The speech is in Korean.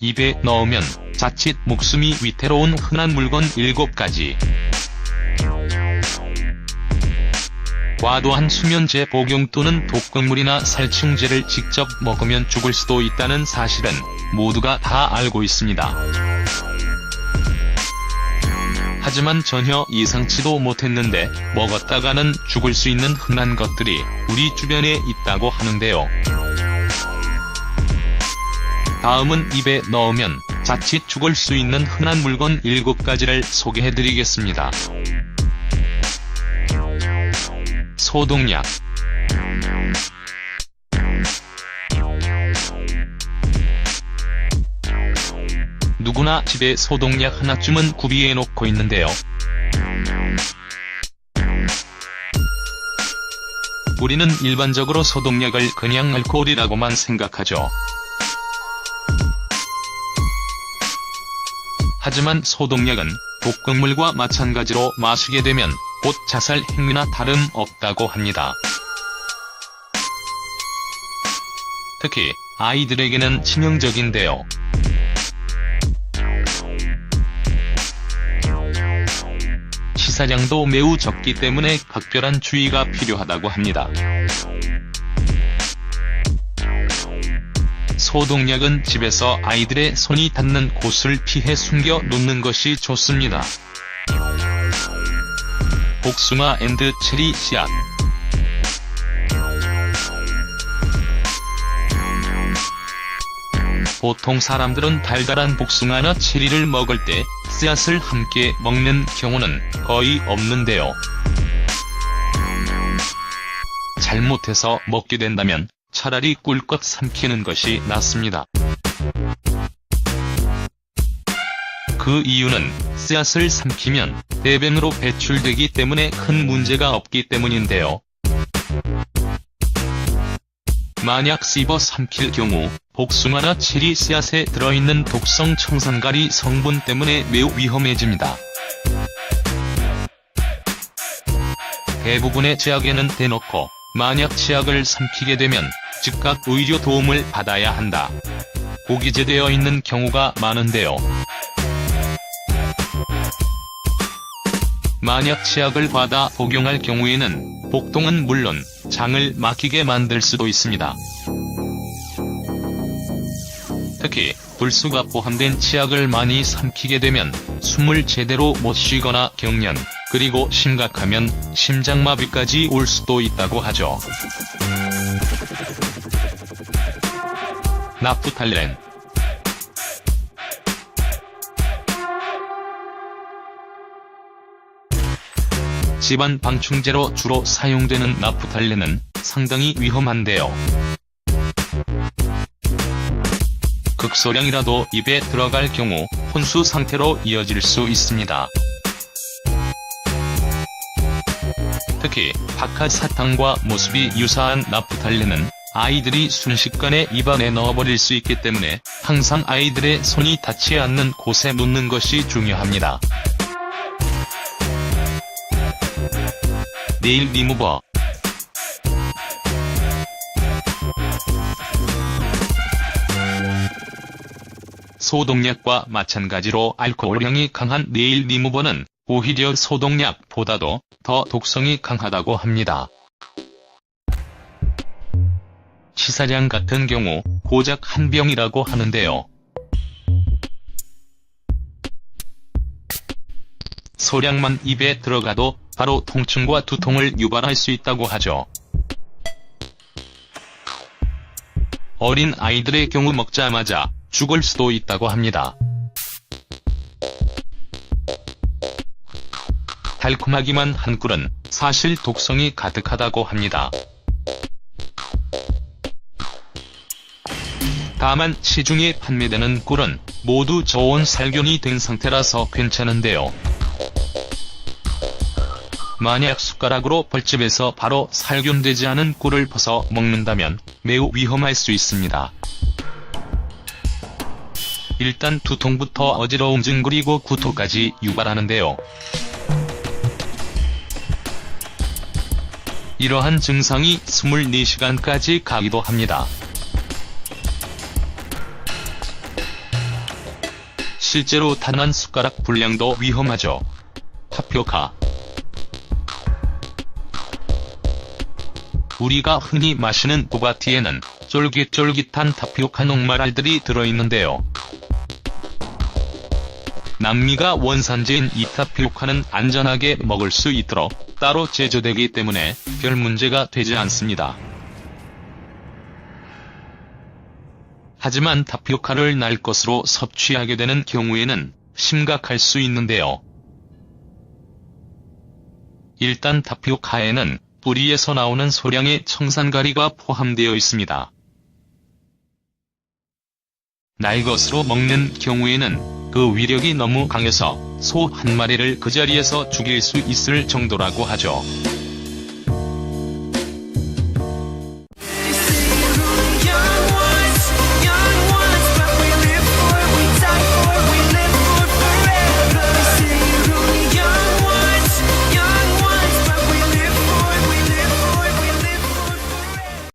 입에 넣으면 자칫 목숨이 위태로운 흔한 물건 7가지. 과도한 수면제 복용 또는 독극물이나 살충제를 직접 먹으면 죽을 수도 있다는 사실은 모두가 다 알고 있습니다. 하지만 전혀 예상치도 못했는데 먹었다가는 죽을 수 있는 흔한 것들이 우리 주변에 있다고 하는데요. 다음은 입에 넣으면 자칫 죽을 수 있는 흔한 물건 7가지를 소개해드리겠습니다. 소독약 누구나 집에 소독약 하나쯤은 구비해 놓고 있는데요. 우리는 일반적으로 소독약을 그냥 알코올이라고만 생각하죠. 하지만 소독약은 독극물과 마찬가지로 마시게 되면 곧 자살 행위나 다름없다고 합니다. 특히 아이들에게는 치명적인데요. 시사량도 매우 적기 때문에 각별한 주의가 필요하다고 합니다. 소독약은 집에서 아이들의 손이 닿는 곳을 피해 숨겨 놓는 것이 좋습니다. 복숭아 앤드 체리 씨앗 보통 사람들은 달달한 복숭아나 체리를 먹을 때 씨앗을 함께 먹는 경우는 거의 없는데요. 잘못해서 먹게 된다면 차라리 꿀꺽 삼키는 것이 낫습니다. 그 이유는 씨앗을 삼키면 대변으로 배출되기 때문에 큰 문제가 없기 때문인데요. 만약 씹어 삼킬 경우 복숭아나 체리 씨앗에 들어있는 독성 청산가리 성분 때문에 매우 위험해집니다. 대부분의 치약에는 대놓고 만약 치약을 삼키게 되면 즉각 의료 도움을 받아야 한다. 고기재되어 있는 경우가 많은데요. 만약 치약을 받아 복용할 경우에는 복통은 물론 장을 막히게 만들 수도 있습니다. 특히 불수가 포함된 치약을 많이 삼키게 되면 숨을 제대로 못 쉬거나 경련, 그리고 심각하면 심장마비까지 올 수도 있다고 하죠. 나프탈렌 집안 방충제로 주로 사용되는 나프탈렌은 상당히 위험한데요. 극소량이라도 입에 들어갈 경우 혼수 상태로 이어질 수 있습니다. 특히 박하사탕과 모습이 유사한 나프탈렌은 아이들이 순식간에 입안에 넣어버릴 수 있기 때문에 항상 아이들의 손이 닿지 않는 곳에 놓는 것이 중요합니다. 네일 리무버 소독약과 마찬가지로 알코올향이 강한 네일 리무버는 오히려 소독약보다도 더 독성이 강하다고 합니다. 치사량 같은 경우 고작 한 병이라고 하는데요. 소량만 입에 들어가도 바로 통증과 두통을 유발할 수 있다고 하죠. 어린 아이들의 경우 먹자마자 죽을 수도 있다고 합니다. 달콤하기만 한 꿀은 사실 독성이 가득하다고 합니다. 다만 시중에 판매되는 꿀은 모두 저온 살균이 된 상태라서 괜찮은데요. 만약 숟가락으로 벌집에서 바로 살균되지 않은 꿀을 퍼서 먹는다면 매우 위험할 수 있습니다. 일단 두통부터 어지러움 그리고 구토까지 유발하는데요. 이러한 증상이 24시간까지 가기도 합니다. 실제로 단 한 숟가락 분량도 위험하죠. 타피오카 우리가 흔히 마시는 보바티에는 쫄깃쫄깃한 타피오카 녹말알들이 들어있는데요. 남미가 원산지인 이 타피오카는 안전하게 먹을 수 있도록 따로 제조되기 때문에 별 문제가 되지 않습니다. 하지만 타피오카를 날 것으로 섭취하게 되는 경우에는 심각할 수 있는데요. 일단 타피오카에는 뿌리에서 나오는 소량의 청산가리가 포함되어 있습니다. 날 것으로 먹는 경우에는 그 위력이 너무 강해서 소 한 마리를 그 자리에서 죽일 수 있을 정도라고 하죠.